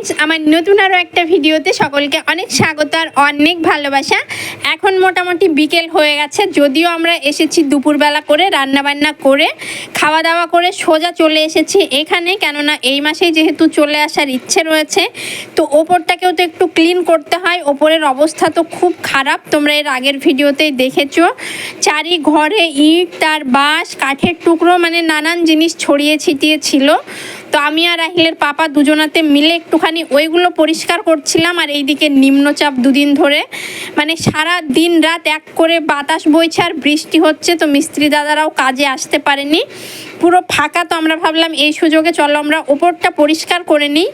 Friends আমার নতুন আরও একটা ভিডিওতে সকলকে অনেক স্বাগত আর অনেক ভালোবাসা। এখন মোটামুটি বিকেল হয়ে গেছে, যদিও আমরা এসেছি দুপুরবেলা করে, রান্নাবান্না করে খাওয়া দাওয়া করে সোজা চলে এসেছি এখানে, কেননা এই মাসেই যেহেতু চলে আসার ইচ্ছে রয়েছে, তো ওপরটাকেও তো একটু ক্লিন করতে হয়, ওপরের অবস্থা তো খুব খারাপ, তোমরা এর আগের ভিডিওতেই দেখেছ। চারি ঘরে ইট, তার বাঁশ, কাঠের টুকরো মানে নানান জিনিস ছড়িয়ে ছিটিয়ে ছিল। তো আমি আর আহিলের পাপা দুজনাতে মিলে একটুখানি ওইগুলো পরিষ্কার করছিলাম আর এইদিকে নিম্নচাপ দুদিন ধরে। মানে সারা দিন রাত এক করে বাতাস বইছে আর বৃষ্টি হচ্ছে, তো মিস্ত্রি দাদারাও কাজে আসতে পারেনি। পুরো ফাঁকা তো আমরা ভাবলাম, এই সুযোগে চলো আমরা ওপরটা পরিষ্কার করে নিই।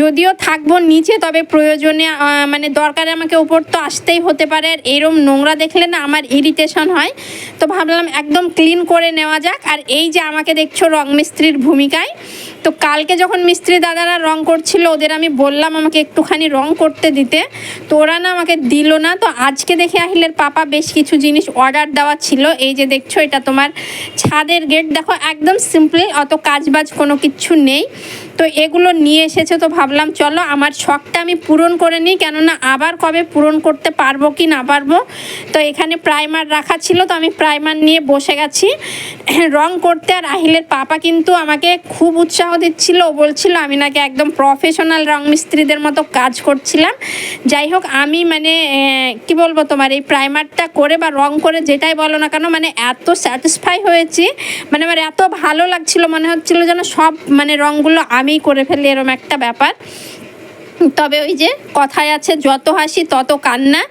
যদিও থাকব নিচে, তবে প্রয়োজনে মানে দরকারে আমাকে ওপর তো আসতেই হতে পারে। আর এরম নোংরা দেখলে না আমার ইরিটেশন হয়। তো ভাবলাম একদম ক্লিন করে নেওয়া যাক। আর এই যে আমাকে দেখছ রং মিস্ত্রির ভূমিকায়, তো কালকে যখন মিস্ত্রি দাদারা রং করছিল, ওদের আমি বললাম আমাকে একটুখানি রং করতে দিতে। তো ওরা না আমাকে দিল না। তো আজকে দেখে আহিলের পাপা বেশ কিছু জিনিস অর্ডার দেওয়া ছিল। এই যে দেখছ, এটা তোমার ছাদের গেট দেখো একদম সিম্পলি, অত কাজবাজ কোনো কিচ্ছু নেই। তো এগুলো নিয়ে এসেছে তো ভাবলাম, চলো আমার শখটা আমি পূরণ করে নিই, কেননা আবার কবে পূরণ করতে পারব কি না পারব? তো এখানে প্রাইমার রাখা ছিল, তো আমি প্রাইমার নিয়ে বসে গেছি। রং করতে আর আহিলের পাপা কিন্তু আমাকে খুব উৎসাহ দিচ্ছিল। ও বলছিল, আমি নাকি একদম প্রফেশনাল রং মিস্ত্রিদের মতো কাজ করছিলাম। যাই হোক, আমি মানে কি বলব তোমার, এই প্রাইমারটা করে বা রং করে যেটাই বলো না কেন মানে এত স্যাটিসফাই হয়েছি। মানে আমার এত ভালো লাগছিল মনে হচ্ছিল যেন সব মানে রঙগুলো আমি করে ফেলি এরম একটা ব্যাপার। তবে ওই যে কথায় আছে, যত হাসি তত কান্না।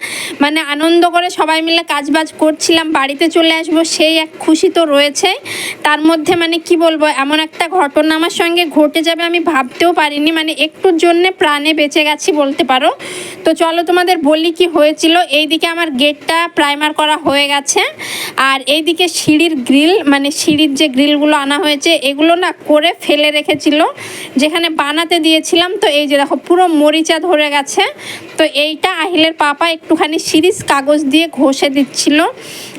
মানে আনন্দ করে সবাই মিলে কাজবাজ করছিলাম, বাড়িতে চলে আসব, সেই এক খুশি তো রয়েছে। তার মধ্যে মানে কি বলব, এমন একটা ঘটনা আমার সঙ্গে ঘটে যাবে আমি ভাবতেও পারিনি। মানে একটুর জন্যে প্রাণে বেঁচে গেছি বলতে পারো। তো চলো তোমাদের বলি কি হয়েছিল। এইদিকে আমার গেটটা প্রাইমার করা হয়ে গেছে। আর এইদিকে সিঁড়ির গ্রিল মানে সিঁড়ির যে গ্রিলগুলো আনা হয়েছে, এগুলো না করে ফেলে রেখেছিল। যেখানে বানাতে দিয়েছিলাম, তো এই যে দেখো পুরো মরিচা ধরে গেছে। তো এইটা আহিলের পাপা একটুখানি সিরিজ কাগজ দিয়ে ঘষে দিচ্ছিল।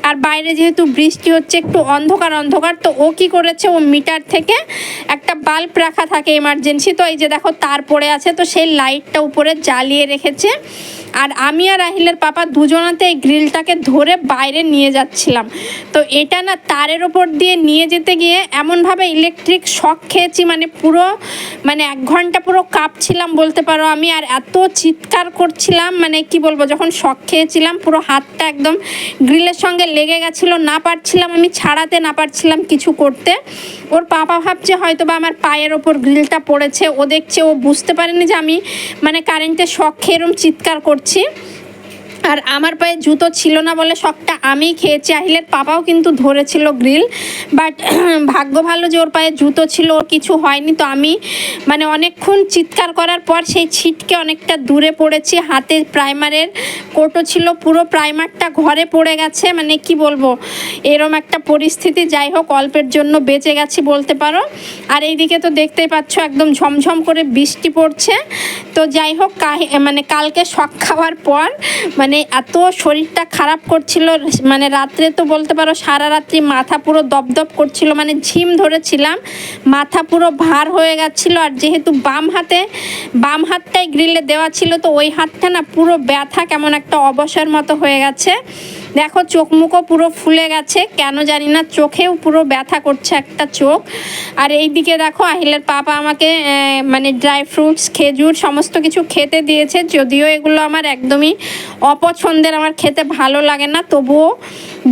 আর বাইরে যেহেতু বৃষ্টি হচ্ছে, একটু অন্ধকার অন্ধকার, তো ও কি করেছে? ও মিটার থেকে একটা বাল্ব রাখা থাকে এমার্জেন্সি তো এই যে দেখো তার পড়ে আছে, তো সেই লাইটটা উপরে জ্বালিয়ে রেখেছে। আর আমি আর আহিলের পাপা দুজনাতে এই গ্রিলটাকে ধরে বাইরে নিয়ে যাচ্ছিলাম। তো এটা না তারের ওপর দিয়ে নিয়ে যেতে গিয়ে এমনভাবে ইলেকট্রিক শখ খেয়েছি মানে পুরো মানে এক ঘণ্টা পুরো কাঁপছিলাম বলতে পারো আমি। আর এত চিৎকার করছিলাম মানে কি বলব, যখন শখ খেয়েছিলাম, পুরো হাতটা একদম গ্রিলের সঙ্গে লেগে গেছিল, না পারছিলাম আমি ছাড়াতে, না পারছিলাম কিছু করতে। ওর পাপা ভাবছে হয়তো বা আমার পায়ের ওপর গ্রিলটা পড়েছে। ও দেখছে, ও বুঝতে পারেনি যে আমি মানে কারেন্টের শখ এরম চিৎকার করছি। আর আমার পায়ে জুতো ছিল না বলে শখটা আমিই খেয়েছি। আহিলের পাপাও কিন্তু ধরেছিল গ্রিল বাট ভাগ্য ভালো যে ওর পায়ে জুতো ছিল, ওর কিছু হয়নি। তো আমি মানে অনেকক্ষণ চিৎকার করার পর সেই ছিটকে অনেকটা দূরে পড়েছি। হাতে প্রাইমারের কোটো ছিল, পুরো প্রাইমারটা ঘরে পড়ে গেছে। মানে কি বলব, এরম একটা পরিস্থিতি। যাই হোক, অল্পের জন্য বেঁচে গেছি বলতে পারো। আর এইদিকে তো দেখতেই পাচ্ছ একদম ঝমঝম করে বৃষ্টি পড়ছে। তো যাই হোক মানে কালকে শখ খাওয়ার পর মানে এত শরীরটা খারাপ করছিল মানে রাত্রে তো বলতে পারো সারা রাত্রি মাথা পুরো দপদপ করছিল মানে ঝিম ধরেছিলাম, মাথা পুরো ভার হয়ে গেছিল আর যেহেতু বাম হাতে, বাম হাতটাই গ্রিলে দেওয়া ছিল, তো ওই হাতটা না পুরো ব্যথা কেমন একটা অবসর মতো হয়ে গেছে। দেখো, চোখ মুখও পুরো ফুলে গেছে। কেন জানি না, চোখেও পুরো ব্যথা করছে একটা চোখ। আর এই দিকে দেখো, আহিলের পাপা আমাকে মানে ড্রাই ফ্রুটস খেজুর সমস্ত কিছু খেতে দিয়েছে। যদিও এগুলো আমার একদমই অপছন্দের, আমার খেতে ভালো লাগে না। তবুও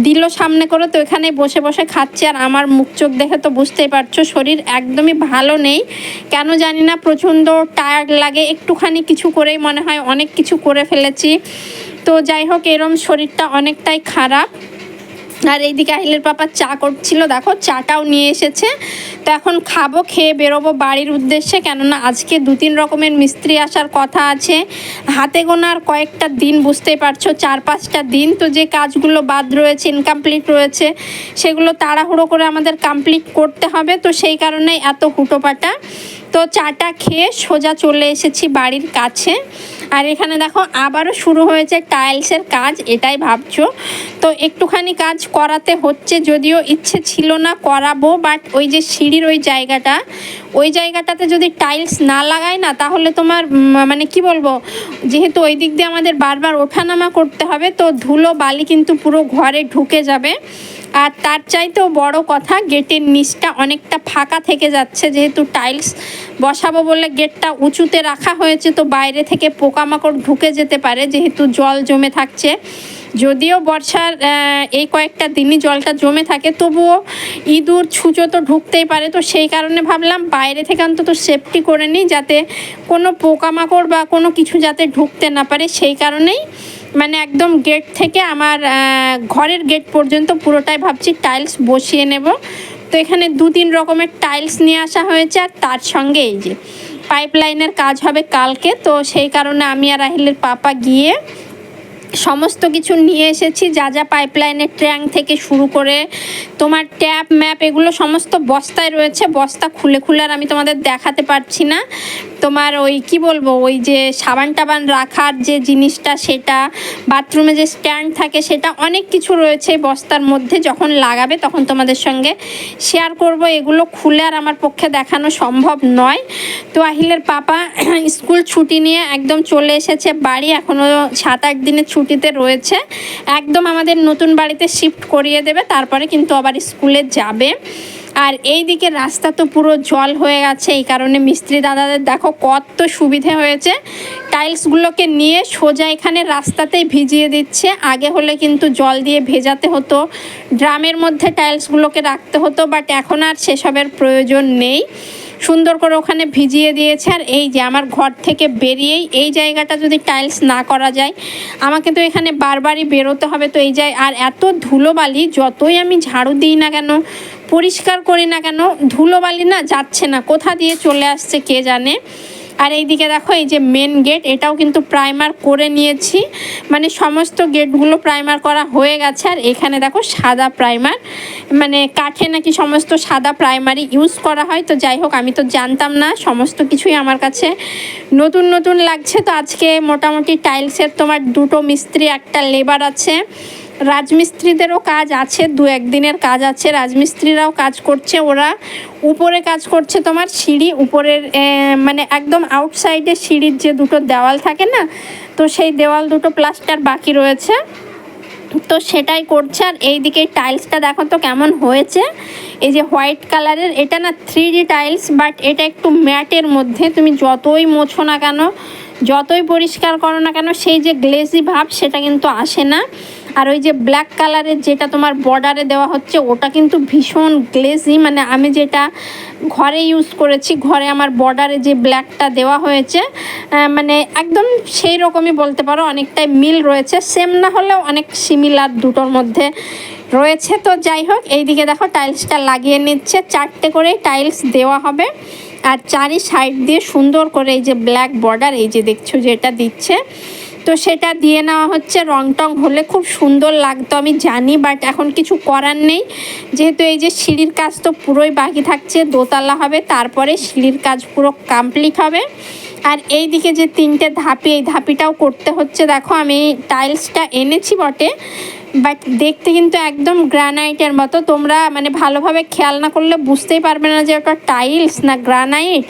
দিল সামনে করে তো এখানে বসে বসে খাচ্ছে। আর আমার মুখ চোখ দেখে তো বুঝতেই পারছ, শরীর একদমই ভালো নেই। কেন জানি না, প্রচণ্ড টায়ার্ড লাগে। একটুখানি কিছু করেই মনে হয় অনেক কিছু করে ফেলেছি। তো যাই হোক, এরম শরীরটা অনেকটাই খারাপ। আর এইদিকে আহিলের পাপা চা করছিল, দেখো, চাটাও নিয়ে এসেছে। তো এখন খাব, খেয়ে বেরোবো বাড়ির উদ্দেশ্যে, কেননা আজকে দু তিন রকমের মিস্ত্রি আসার কথা আছে। হাতে গোনার কয়েকটা দিন, বুঝতেই পারছ, চার পাঁচটা দিন। তো যে কাজগুলো বাদ রয়েছে ইনকমপ্লিট রয়েছে, সেগুলো তাড়াহুড়ো করে আমাদের কমপ্লিট করতে হবে। তো সেই কারণে এত হুটোপাটা। তো চাটা খেয়ে সোজা চলে এসেছি বাড়ির কাছে। আর এখানে দেখো আবারও শুরু হয়েছে টাইলসের কাজ, এটাই ভাবছ? তো একটুখানি কাজ করাতে হচ্ছে, যদিও ইচ্ছে ছিল না করাবো বাট ওই যে সিঁড়ির ওই জায়গাটা ওই জায়গাটাতে যদি টাইলস না লাগায় না, তাহলে তোমার মানে কি বলব, যেহেতু ওই দিক দিয়ে আমাদের বারবার ওঠানামা করতে হবে, তো ধুলো বালি কিন্তু পুরো ঘরে ঢুকে যাবে। আর তার চাইতেও বড় কথা, গেটের নিচটা অনেকটা ফাঁকা থেকে যাচ্ছে, যেহেতু টাইলস বসাবো বলে গেটটা উঁচুতে রাখা হয়েছে, তো বাইরে থেকে পোকামাকড় ঢুকে যেতে পারে, যেহেতু জল জমে থাকছে। যদিও বর্ষার এই কয়েকটা দিনই জলটা জমে থাকে, তবুও ইঁদুর ছুঁচো তো ঢুকতেই পারে। তো সেই কারণে ভাবলাম বাইরে থেকে অন্তত সেফটি করে নিই, যাতে কোনো পোকামাকড় বা কোনো কিছু যাতে ঢুকতে না পারে। সেই কারণেই মানে একদম গেট থেকে আমার ঘরের গেট পর্যন্ত পুরোটাই ভাবছি টাইলস বসিয়ে নেব। তো এখানে দু তিন রকমের টাইলস নিয়ে আসা হয়েছে, আর তার সঙ্গে এই যে পাইপলাইনের কাজ হবে কালকে। তো সেই কারণে আমি আর রাহিলের পাপা গিয়ে সমস্ত কিছু নিয়ে এসেছি, যা যা পাইপলাইনের ট্যাঙ্ক থেকে শুরু করে তোমার ট্যাপ ম্যাপ এগুলো সমস্ত বস্তায় রয়েছে, বস্তা খুলে খুলে আর আমি তোমাদের দেখাতে পারছি না। তোমার ওই কি বলব, ওই যে সাবান টাবান রাখার যে জিনিসটা, সেটা বাথরুমে যে স্ট্যান্ড থাকে, সেটা অনেক কিছু রয়েছে বস্তার মধ্যে, যখন লাগাবে তখন তোমাদের সঙ্গে শেয়ার করব। এগুলো খুলে আর আমার পক্ষে দেখানো সম্ভব নয়। তো আহিলের পাপা স্কুল ছুটি নিয়ে একদম চলে এসেছে বাড়ি এখনও সাত আট দিনের ছুটিতে রয়েছে। একদম আমাদের নতুন বাড়িতে শিফট করিয়ে দেবে, তারপরে কিন্তু আবার স্কুলে যাবে। আর এই দিকে রাস্তা তো পুরো জল হয়ে গেছে, এই কারণে মিস্ত্রি দাদাদের দেখো কত সুবিধে হয়েছে। টাইলসগুলোকে নিয়ে সোজা এখানে রাস্তাতেই ভিজিয়ে দিচ্ছে। আগে হলে কিন্তু জল দিয়ে ভেজাতে হতো, ড্রামের মধ্যে টাইলসগুলোকে রাখতে হতো বাট এখন আর সেসবের প্রয়োজন নেই। সুন্দর করে ওখানে ভিজিয়ে দিয়েছে। আর এই যে আমার ঘর থেকে বেরিয়েই এই জায়গাটা যদি টাইলস না করা যায়, আমাকে তো এখানে বারবারই বেরোতে হবে। তো এই যায় আর এত ধুলোবালি, যতই আমি ঝাড়ু দিই না কেন, পরিষ্কার করি না কেন, ধুলোবালি না যাচ্ছে না। কোথা দিয়ে চলে আসছে কে জানে? আর এইদিকে দেখো, এই যে মেন গেট এটাও কিন্তু প্রাইমার করে নিয়েছি। মানে সমস্ত গেটগুলো প্রাইমার করা হয়ে গেছে। আর এখানে দেখো, সাদা প্রাইমার মানে কাঠে নাকি সমস্ত সাদা প্রাইমারি ইউজ করা হয়। তো যাই হোক, আমি তো জানতাম না, সমস্ত কিছুই আমার কাছে নতুন নতুন লাগছে। তো আজকে মোটামুটি টাইলসের তোমার দুটো মিস্ত্রি, একটা লেবার আছে। রাজমিস্ত্রিদেরও কাজ আছে, দু একদিনের কাজ আছে, রাজমিস্ত্রিরাও কাজ করছে, ওরা উপরে কাজ করছে তোমার সিঁড়ি, উপরের মানে একদম আউটসাইডে সিঁড়ির যে দুটো দেওয়াল থাকে না, তো সেই দেওয়াল দুটো প্লাস্টার বাকি রয়েছে। তো সেটাই করছে, আর এইদিকে এই টাইলসটা দেখো তো কেমন হয়েছে। এই যে হোয়াইট কালারের এটা না থ্রি টাইলস বাট এটা একটু ম্যাটের মধ্যে, তুমি যতই মোছো না কেন, যতই পরিষ্কার করো না কেন, সেই যে গ্লেজি ভাব, সেটা কিন্তু আসে না। আর ওই যে ব্ল্যাক কালারের যেটা তোমার বর্ডারে দেওয়া হচ্ছে, ওটা কিন্তু ভীষণ গ্লেজি মানে আমি যেটা ঘরে ইউজ করেছি, ঘরে আমার বর্ডারে যে ব্ল্যাকটা দেওয়া হয়েছে মানে একদম সেই রকমই বলতে পারো, অনেকটাই মিল রয়েছে সেম না হলেও অনেক সিমিলার দুটোর মধ্যে রয়েছে। তো যাই হোক, এইদিকে দেখো টাইলসটা লাগিয়ে নিচ্ছে, চারটে করে টাইলস দেওয়া হবে, আর চারি সাইড দিয়ে সুন্দর করে এই যে ব্ল্যাক বর্ডার এই যে দেখছ যেটা দিচ্ছে তো সেটা দিয়ে নেওয়া হচ্ছে। রং টং হলে খুব সুন্দর লাগতো, আমি জানি বাট এখন কিছু করার নেই। যেহেতু এই যে সিঁড়ির কাজ তো পুরোই বাকি থাকছে, দোতলা হবে, তারপরে সিঁড়ির কাজ পুরো কমপ্লিট হবে। আর এই দিকে যে তিনটে ধাপি, এই ধাপিটাও করতে হচ্ছে। দেখো, আমি টাইলসটা এনেছি বটে বাট দেখতে কিন্তু একদম গ্রানাইটের মতো। তোমরা মানে ভালোভাবে খেয়াল না করলে বুঝতেই পারবে না যে ওটা টাইলস না গ্রানাইট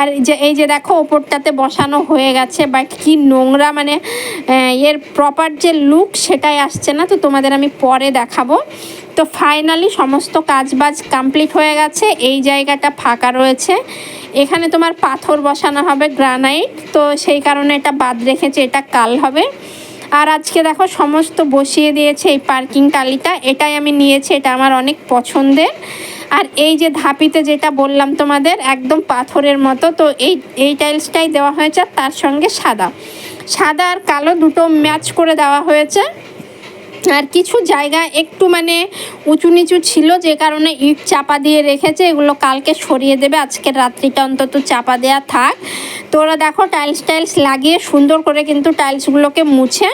আর যে, এই যে দেখো, ওপরটাতে বসানো হয়ে গেছে বাট কি নোংরা মানে এর প্রপার যে লুক সেটাই আসছে না, তো তোমাদের আমি পরে দেখাবো। তো ফাইনালি সমস্ত কাজবাজ কমপ্লিট হয়ে গেছে, এই জায়গাটা ফাঁকা রয়েছে। এখানে তোমার পাথর বসানো হবে গ্রানাইট তো সেই কারণে এটা বাদ রেখেছে, এটা কাল হবে। আর আজকে দেখো, সমস্ত বসিয়ে দিয়েছে এই পার্কিং টালিটা, এটাই আমি নিয়েছি, এটা আমার অনেক পছন্দের। আর এই যে ধাপিতে যেটা বললাম তোমাদের, একদম পাথরের মতো, তো এই এই টাইলসটাই দেওয়া হয়েছে তার সঙ্গে সাদা। সাদা আর কালো দুটো ম্যাচ করে দেওয়া হয়েছে। আর কিছু জায়গা একটু মানে উঁচু নিচু ছিল, যে কারণে ইট চাপা দিয়ে রেখেছে, এগুলো কালকে সরিয়ে দেবে, আজকের রাত্রিটা অন্তত চাপা দেওয়া থাক। তো ওরা দেখো টাইলস টাইলস লাগিয়ে সুন্দর করে কিন্তু টাইলসগুলোকে মুছে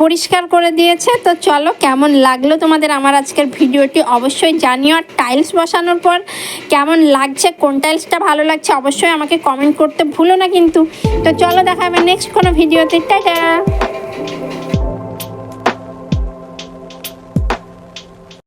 পরিষ্কার করে দিয়েছে। তো চলো, কেমন লাগল তোমাদের আমার আজকের ভিডিওটি অবশ্যই জানিও। আর টাইলস বসানোর পর কেমন লাগছে, কোন টাইলসটা ভালো লাগছে অবশ্যই আমাকে কমেন্ট করতে ভুলো না কিন্তু। তো চলো, দেখা হবে নেক্সট কোনো ভিডিওতে। টাটা!